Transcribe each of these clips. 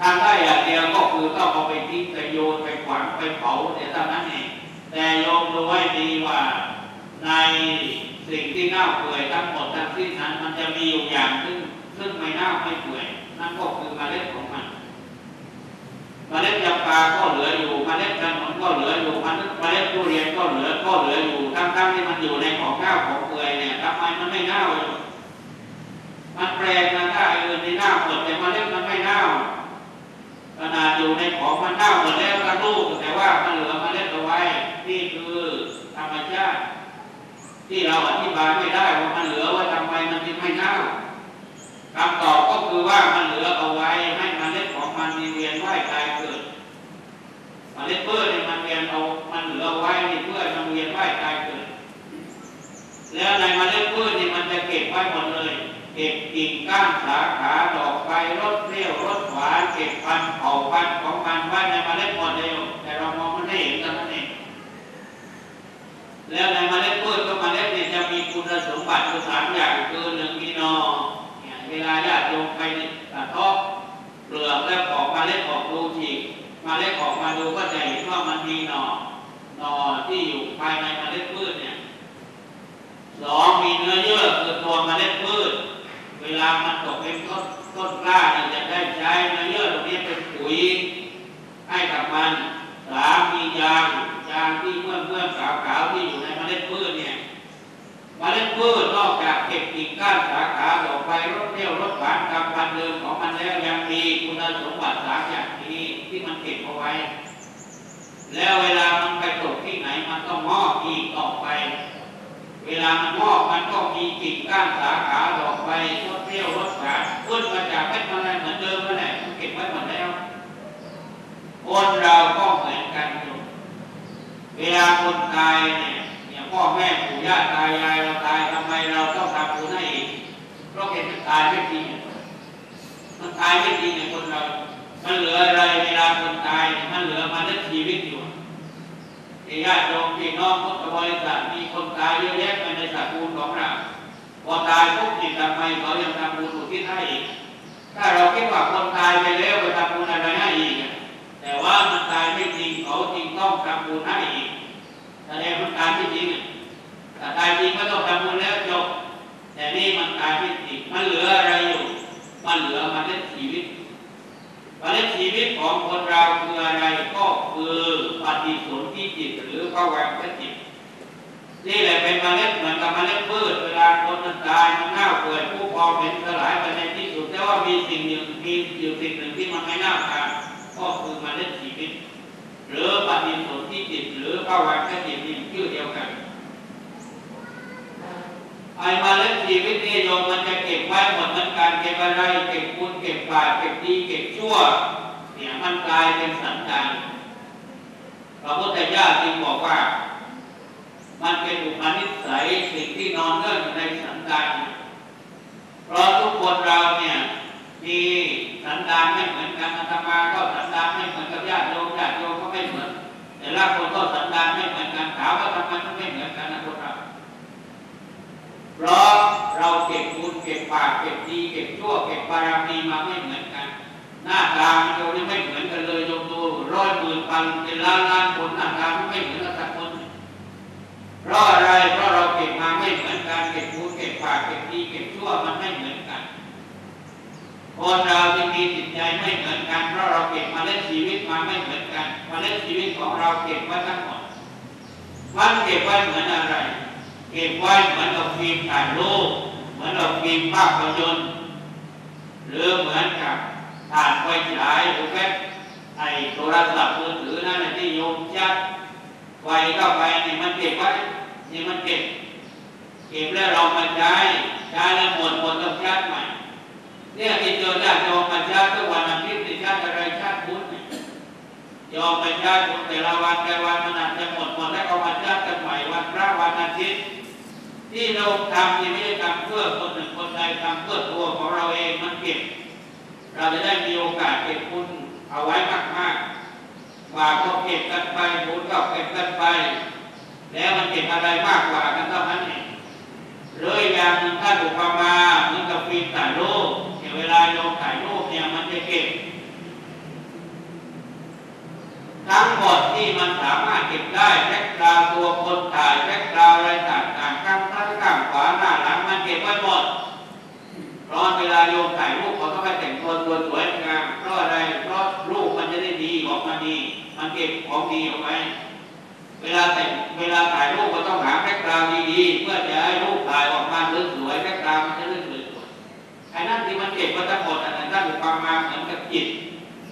ทำได้อย่างเดียวก็คือต้องเอาไปทิ้งไปโยนไปขวางไปเผาแต่เท่านั้นเองแต่โยมดูไว้ดีว่าในสิ่งที่เน่าเปื่อยทั้งหมดทั้งสิ้นนั้น มันจะมีอยู่อย่างซึ่งซึ่งไม่เน่าไม่เปื่อยนั่นก็คือมเมล็ดของมันมเมล็ดยาปลาก็เหลืออยู่มเมล็ดขนุนก็เหลืออยู่มเมล็ดทุเรียนก็เหลือก็เหลืออยู่ทั้งๆที่มันอยู่ในของข้าวของเปื่อยเนี่ยทำไมมันไม่เน่าอยู่มันแปลงนะถ้าอื่นในเน่าหมดแต่เมล็ดมันไม่เน่าขนาดอยู่ใน ของมันเน่าหมดแล้วกระลูกแต่ว่ามันเหลือมเมล็ดเอาไว้ นี่คือธรรมชาติ ที่เราอธิบายไม่ได้ว่ามันเหลือว่าทำไมมันจึงไม่เน่าคำตอบก็คือว่ามันเหลือเอาไว้ให้มเมล็ดของมันมีเวียนว่ายตายเกิดมเมล็ดเพื่อเนี่ยมันเวียนเอามันเหลือไว้นี่เพื่อมันเวียนว่ายตายเกิด แล้วในมเมล็ดพืชนี่มันจะเก็บไว้หมดเลย เก็บกิ่งก้านสาขาดอกใบรสเปรี้ยวรสหวานเก็บพันธุ์เผ่าพันธุ์ของมันไว้ในเมล็ดหมดเลยแต่เรามองมันไม่เห็นเท่านั้นเองแล้วในเมล็ดพืชก็เมล็ดเนี่ยจะมีคุณสมบัติอยู่สามอย่างคือหนึ่งมีนอเนี่ยเวลาญาติโยมไปตัดทอดเปลือกแล้วออกมาเล็ดออกดูฉีกเล็ดออกมาดูก็จะเห็นว่ามันมีหนอหนอที่อยู่ภายในเมล็ดพืชเนี่ยสองมีเนื้อเยื่อคือตัวเมล็ด เวลามันตกเป็นต้นต้นกล้าเนี่ยจะได้ใช้เนื้อเยื่อตรงนี้เป็นปุ๋ยให้กับมันสามมียางยางที่เมื่อเมื่อขาวขาวที่อยู่ในเมล็ดพืชเนี่ยเมล็ดพืชนอกจากเก็บกิ่งก้านสาขาดอกใบรสเปรี้ยวรสหวานตามพันธุ์เดิมของมันแล้วยังมีคุณสมบัติสามอย่างนี้ที่มันเก็บเอาไว้ แล้วเวลามันไปตกที่ไหนมันก็งอกอีกต่อไป เวลามันงอกมันก็มีกิ่งก้านสาขาดอกใบรสเปรี้ยวรสหวานขึ้นมาจากเม็ดมันอะไรเหมือนเดิมนั่นแหละเก็บไว้หมดแล้วคนเราก็เหมือนกันอยู่เวลาคนตายเนี่ยเนี่ยพ่อแม่ปู่ย่าตายายเราตายทำไมเราต้องทำบุญให้อีกเพราะเห็นมันตายไม่จริงมันตายไม่จริงเนี่ยคนเรา มันเหลืออะไรเวลาคนตายเนี่ยมันเหลือมันได้ชีวิตอยู่ ที่ญาติโยมพี่น้องพุทธบริษัทมีคนตายเยอะแยะไปในสกุลของเราพอตายปุ๊บจิตทำไมเขายังทำบุญอุทิศให้อีก ถ้าเราคิดว่าคนตายไปแล้วไปทำบุญอะไรให้อีก แต่ว่ามันตายไม่จริงเขาจริงต้องทำบุญให้อีกแสดงมันตายไม่จริงอะถ้าตายจริงก็ต้องทำบุญแล้วจบ แต่นี่มันตายไม่จริง มันเหลืออะไรอยู่ มันเหลือมันเล่นชีวิตมันเล่นชีวิตของคนเราคืออะไรก็คือ ปฏิสนธิจิตหรือภวังคจิตนี่แหละเป็นมเมล็ดเหมือนกับเมล็ดพืชเวลาคนมันตายมันเน่าเปื่อยผู้พองเป็นสลายไปในที่สุดแต่ว่ามีสิ่งหนึ่งมีอยู่สิ่งหนึ่งที่มันไม่เน่าตายก็คือมเมล็ดชีวิตหรือปฏิสนธิจิตหรือภวังคจิตนี่ชื่อเดียวกันไอ้เมล็ดชีวิตนี่โยมมันจะเก็บไว้หมดเหมือนกันเก็บอะไรเก็บบุญเก็บบาปเก็บดีเก็บชั่วเนี่ยมันกลายเป็นสันดาน พระพุทธเจ้าจึงบอกว่า มันเป็นอุปนิสัยสิ่งที่นอนเนื่องอยู่ในสันดานเพราะทุกคนเราเนี่ยมีสันดานไม่เหมือนกันอาตมาก็สันดานไม่เหมือนกับญาติโยมญาติโยมก็ไม่เหมือนแต่ละคนก็สันดานไม่เหมือนกันถามว่าทำไมมันไม่เหมือนกันนะพวกเราเพราะเราเก็บบุญเก็บบาปเก็บดีเก็บชั่วเก็บบารมีมาไม่เหมือนกัน หน้าตาโยมยังไม่เหมือนกันเลยโยม ร้อยหมื่นพันเป็นล้านล้านคนหน้าตาไม่เหมือนกันสักคนเพราะอะไรเพราะเราเก็บมาไม่เหมือนกันเก็บบุญเก็บฝากเก็บดีเก็บชั่วมันไม่เหมือนกันคนเราจะมีจิตใจไม่เหมือนกัน เพราะเราเก็บมาเล่นชีวิตมาไม่เหมือนกันมาเล่นชีวิตของเราเก็บไว้ทั้งหมดมันเก็บไว้เหมือนอะไร เก็บไว้เหมือนเราฟิล์มถ่ายรูปเหมือนเราฟิล์มภาพยนตร์หรือเหมือนกับถ่านไฟฉายหรือแค่ อ้โทรศัพท์มือถือนั่นที่โยมชัดไฟเข้าไปนี่มันเก็บไว้นี่มันเก็บเก็บแล้วเรามาใช้ใช้แล้วหมดหมดต้องชาร์จใหม่ เนี่ยที่เจอญาติโยมมาชาร์จทุกวันอาทิตย์นี่ชาร์จอะไรชาร์จบุญนี่โยมไปชาร์จบุญแต่ละวันแต่วันมันอาจจะหมดหมดแล้วก็มาชาร์จกันใหม่วันพระวันอาทิตย์ที่เราทำนี่ไม่ได้ทำเพื่อคนหนึ่งคนใดทำเพื่อตัวของเราเองมันเก็บ เราจะได้มีโอกาสเก็บบุญ เอาไว้มากมากว่าปก็เก็บกันไปบุญก็เก็บกันไป แล้วมันเก็บอะไรมากกว่ากันเท่านั้นเองเลยอย่างหนึ่งท่านอุปมาเหมือนกับฟิล์มถ่ายรูปเวลาโยมถ่ายรูปเนี่ยมันจะเก็บทั้งหมดที่มัน นั้นท่านอุปมาเหมือนกับจิต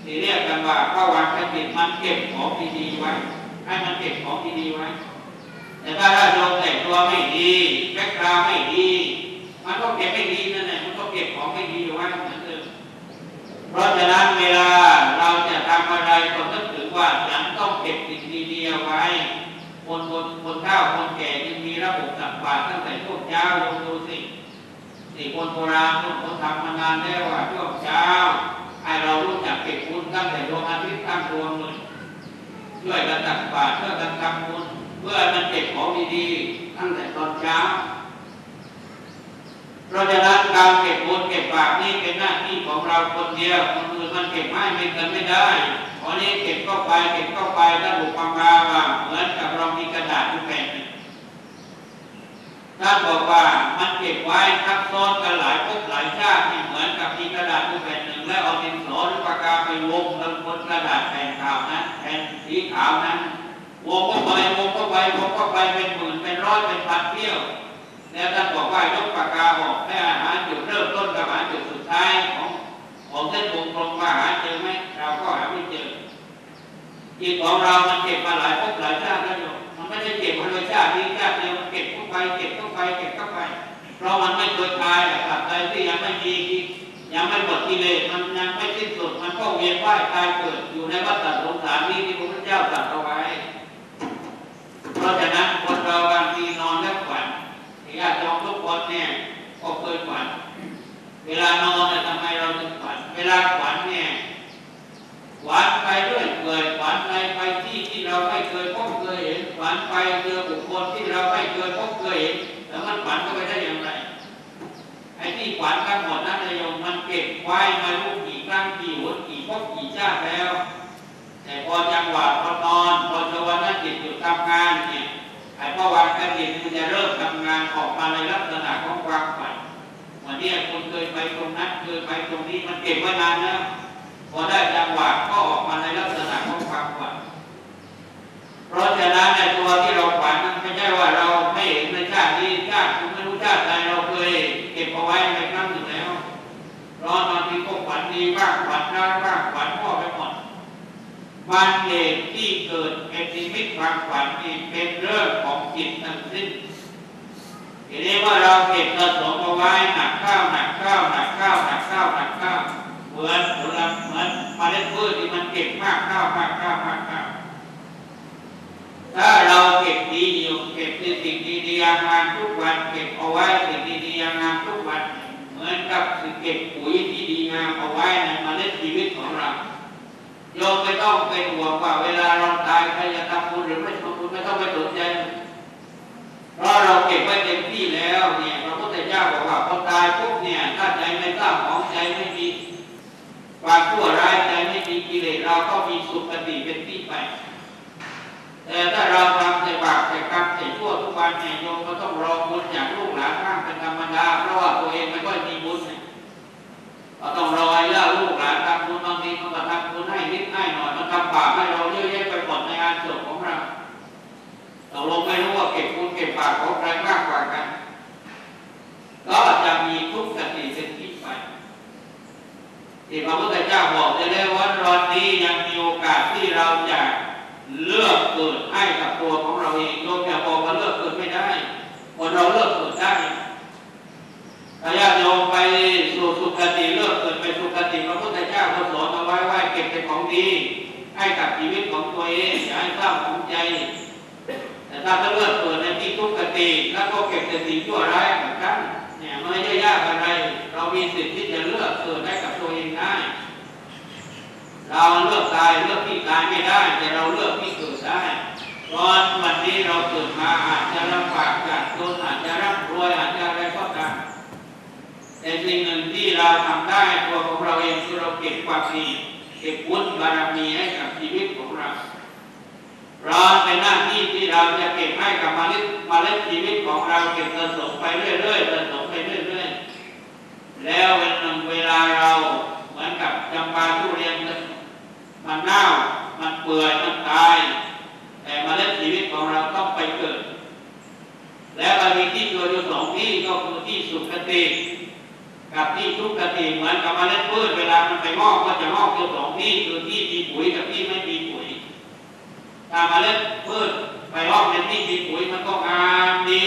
ที่เรียกกันว่าพระวางจิตมันเก็บของดีๆไว้ ให้มันเก็บของดีๆไว้ แต่ถ้าเราโยมแต่งตัวไม่ดีแบกกราวไม่ดี มันก็เก็บไม่ดีนั่นแหละมันก็เก็บของไม่ดีไว้เหมือนเดิมเพราะฉะนั้นเวลาเราจะทำอะไรก็ต้องถือว่าฉันต้องเก็บสิ่งดีๆเอาไว้คนคนคนเฒ่าคนแก่ยังมีระบบตักบาตรตั้งแต่ช่วงเช้าลงดูสิ สี่คนโบราณคนทำมานานแล้วว่าช่วงเช้าให้เรารู้จักเก็บบุญตั้งแต่ดวงอาทิตย์ตั้งดวงเลยช่วยกันตักบาตรช่วยกันทำบุญเพื่อมันเก็บของดีๆตั้งแต่ตอนเช้าเพราะฉะนั้นการเก็บบุญเก็บบาปนี่เป็นหน้าที่ของเราคนเดียวคนอื่นมันเก็บไม่เป็นกันไม่ได้เพราะนี้เก็บเข้าไปเก็บเข้าไปถ้าบุกความราว่าเหมือนกับเรามีกระดาษอยู่แผ่นท่านบอกว่า เก็บไว้ทับซ้อนกันหลายภพหลายชาติเหมือนกับมีกระดาษแผ่นหนึ่งแล้วเอาดินสอหรือปากกาไปวงลงบนกระดาษแผ่นขาวนั้นแผ่นสีขาวนั้นวงเข้าไปวงเข้าไปวงเข้าไปเป็นหมื่นเป็นร้อยเป็นพันเที่ยวแล้วท่านบอกว่ายกปากกาออกให้อาหารจุดเริ่มต้นกับอาหารจุดสุดท้ายของของเส้นวงกลมว่าหาเจอไหมเราก็หาไม่เจอจิตของเรามันเก็บมาหลาย ดกิเลสมันยังไม่สิ้นสุดมันก็เวียนว่ายตายเกิดอยู่ในวัฏสงสารนี้ที่พระพุทธเจ้าตรัสเอาไว้เพราะฉะนั้นคนเราบางทีนอนแล้วฝันญาติโยมทุกคนเนี่ยก็เคยฝัน เวลานอนาติแล้ว แต่พอจังหวะพอนอนพอจวันนั้นจิตหยุดทำงานเนี่ยไอ้พอวางกันจิตมันจะเริ่มทำงานออกมาในลักษณะของความฝันวันนี้คุณเคยไปตรงนั้นเคยไปตรงนี้มันเก็บไว้นานแล้วพอได้จังหวะก็ออกมาในลักษณะของความฝันเพราะฉะนั้นในตัวที่เราฝันนั้นไม่ใช่ว่าเราไม่เห็นในชาตินี้ชาติคุณไม่รู้ชาติใดเราเคยเก็บเอาไว้ในครั้งหนึ่งแล้วเพราะบางทีก็ฝันดีบ้างฝันร้ายบ้างฝันพ่อไปหมด วันเหตุที่เกิดเป็นนิมิตความฝันนี่เป็นเรื่องของจิตทั้งสิ้นทีนี้ว่าเราเก็บสะสมเอาไว้หนักข้าวหนักข้าวหนักข้าวหนักข้าวหนักข้าวเหมือนผลเหมือนมเมล็ดพืชที่มันเก็บมากข้าวมากข้าวมากข้าวถ้าเราเก็บดีอยู่เก็บสิ่งดีๆงามทุกวันเก็บเอาไว้สิ่งดีๆงามทุกวัน เหมือนกับเก็บปุ๋ยที่ดีงามเอาไว้ในเมล็ดชีวิตของเรา โยมไม่ต้องไปห่วงว่าเวลาเราตายใครจะทำบุญหรือไม่ทำบุญไม่ต้องไปสนใจเพราะเราเก็บไว้เต็มที่แล้วเนี่ยพระพุทธเจ้าบอกว่าพอตายปุ๊บเนี่ยถ้าใจไม่เศร้าของใจไม่มีความชั่วร้ายใจไม่มีกิเลสเราก็มีสุขติเป็นที่ไปแต่ถ้าเราทำแต่บาปแต่กรรมแต่ชั่วทุกวันเนี่ยโยมก็ต้องรอบุญจากลูกหลานข้างเป็นธรรมดาเพราะว่าตัวเองไม่ค่อยมีบุญเนี่ยก็ต้องรอให้ญาติลูกหลา ทีมันก็ทำบุญให้นิดให้หน่อยมันทำบาปให้เราเยอะแยะไปหมดในงานศพของเราเราลงไม่รู้ว่าเก็บบุญเก็บบาปของใครมากกว่ากันก็จะมีทุกข์สติเป็นที่ไปที่พระพุทธเจ้าบอกจะได้ว่าตอนนี้ยังมีโอกาสที่เราจะ ดีให้กับชีวิตของตัวเองอย่าให้เศร้าของใจ แต่ถ้าเลือกเกิดในที่ทุกขติแล้วก็เก็บแต่สิ่งชั่วร้ายเหมือนกันเนี่ยไม่ใช่ยากอะไร เรามีสิทธิ์ที่จะเลือกเกิดให้กับตัวเองได้เราเลือกตายเลือกที่ตายไม่ได้ แต่เราเลือกที่เกิดได้ตอนวันนี้เราเกิดมาอาจจะลำบากยากจนอาจจะร่ำรวยอาจจะอะไรก็ตามแต่สิ่งหนึ่งที่เราทำได้ตัวของเราเองคือเราเก็บความดี เก็บบุญบารมีให้กับชีวิตของเราเร้อนเป็นหน้าที่ที่เราจะเก็บให้กับมาเล็ดมาเล็ดชีวิตของเราเก็บสะสมไปเรื่อยๆสะสมไปเรื่อยๆ แล้วเป็นเวลาเราเหมือนกับจำปาทุเรียนมันเน่ามันเปื่อยมันตาย แต่มาเล็ดชีวิตของเราต้องไปเกิด แล้วเรามีที่เกิดอยู่สองที่ก็คือที่สุขติกับที่ ติเหมือนกับเมล็ดพืชเวลามันไปงอกก็จะงอกอยู่สองที่คือที่มีปุ๋ยกับที่ไม่มีปุ๋ยถ้าเมล็ดพืชไปงอกในที่มีปุ๋ยมันก็งามดี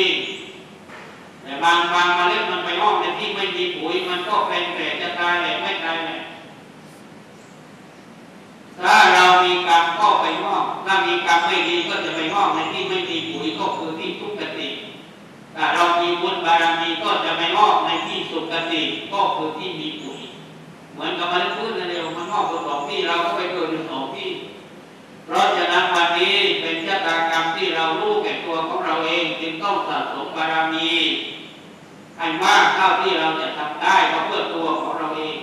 แต่บางบางเมล็ดมันไปงอกในที่ไม่มีปุ๋ยมันก็เป็นแก่จะตายแหลไม่ตายแหละถ้าเรามีกรรมก็ไปงอกถ้ามีกรรมไม่ดีก็จะไปงอกในที่ไม่มีปุ๋ยก็คือที่ทุกขติถ้าเรา บารมีก็จะไปงอกในที่สุขติก็คือที่มีปุ๋ยเหมือนกับมล็ดพืชนั่นเองมันงอกอยู่สองที่เราก็ไปเกิดอยู่สองที่ เพราะฉะนั้นวันนี้เป็นชะตากรรมที่เรารู้แก่ตัวของเราเองจึงต้องสะสมบารมีให้มากเท่าที่เราจะทำได้ก็เพื่อตัวของเราเอง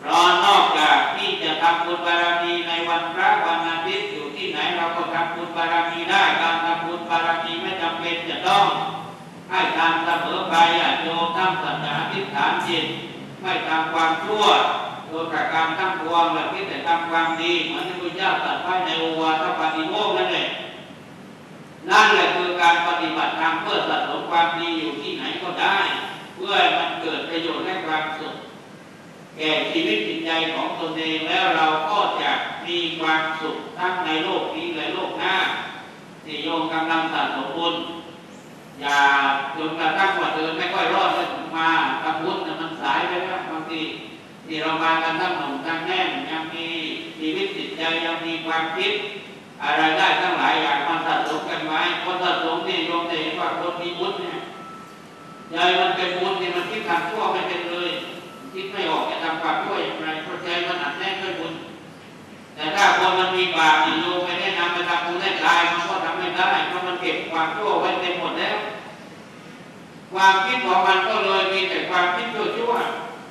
เพราะนอกจากที่จะทำบุญบารมีในวันพระวันอาทิตย์อยู่ที่ไหนเราก็ทำบุญบารมีได้การทำบุญบารมีไม่จำเป็นจะต้อง ให้ทำเสมอไปอย่าโยมทำสัจจะอธิษฐานจิตไม่ทำความชั่วโดยประการทั้งปวงและคิดแต่ทำความดีเหมือนที่พระเจ้าตรัสไว้ในโอวาทปาฏิโมกนั่นแหละนั่นแหละคือการปฏิบัติธรรมเพื่อสะสมความดีอยู่ที่ไหนก็ได้ เพื่อมันเกิดประโยชน์และความสุขแก่ชีวิตจิตใจของตนเองแล้วเราก็จะมีความสุขทั้งในโลกนี้และโลกหน้าที่โยมกำลังสะสมบุญ อย่าจนกระทั่งว่าเดินไม่ค่อยรอดเลยมาทำบุญน่มันสายไปแล้วบางทีที่เรามากันทั้งหนุ่มทั้งแน่นยังมีชีวิตจิตใจยังมีความคิด อะไรได้ทั้งหลายอย่างมันสะสมกันไว้คนสะสมนี่โยมจะเห็นว่าคนมีบุญเนี่ยใจมันเป็นบุญเนี่ยมันคิดทำชั่วไม่เป็นเลย คิดไม่ออกจะทำความชั่วอย่างไรเพราะใจมันอัดแน่นด้วยบุญแต่ถ้าคนมันมีบาปนี่โยมไม่ได้นำไปทำบุญได้ตายมันก็ทำไม่ได้เพราะมันเก็บความชั่วไว้เต็มหมดแล้ว ความคิดของมันก็เลยมีแต่ความคิดชั่ว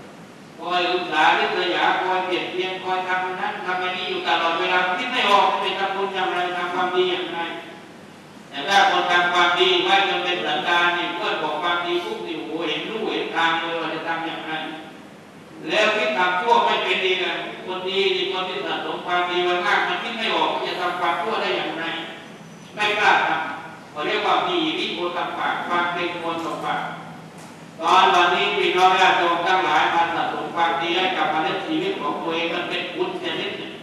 ๆคอยอุตสาห์ริษยาคอยเปลี่ยนเพียนคอยทำนั้นทำนี้อยู่ตลอดเวลาคิดไม่ออกจะไปทำบุญอย่างไรทำความดีอย่างไรแต่ถ้าคนทำความดีไว้จนเป็นสันดานนี่เพื่อนบอกความดีปุ๊บนี่โอ้โหเห็นรู้เห็นทางเลยว่าจะทำอย่างไรแล้วคิดทำชั่วไม่เป็นดีกันคนดีนี่คนที่สะสมความดีว้มากมันคิดไม่ออกว่จะทำความชั่วได้อย่างไร ไม่กล้าทำ เขาเรียกว่ามีวิโภตปากความเป็นคนต่อปากตอนวันนี้พี่น้องญาติโยมทั้งหลายมาสะสมความดีให้กับเมล็ดชีวิตของตัวเองมันเป็นบุญชนิดหนึ่ง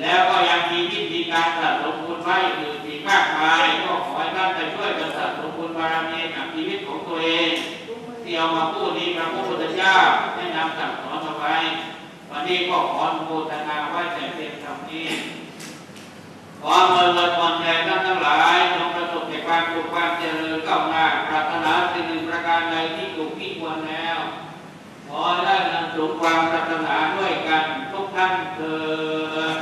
แล้วก็ยังมีวิธีการสะสมบุญไว้อื่นอีกมากมายก็ขอให้ท่านไปช่วยกันสะสมบุญบารมีกับชีวิตของตัวเองที่เอามาพูดนี้พระพุทธเจ้าได้นำสั่งสอนเอาไว้วันนี้ก็ขออนุโมทนาไว้แต่เพียงเท่านี้ ขอเมื่อวันวันใจท่านทั้งหลายจงประสบแต่ความสุขความเจริญก้าวหน้าปรารถนาสิ่งหนึ่งประการใดที่ถูกที่ควรแล้วขอได้นำสมความปรารถนาด้วยกันทุกท่านเถิด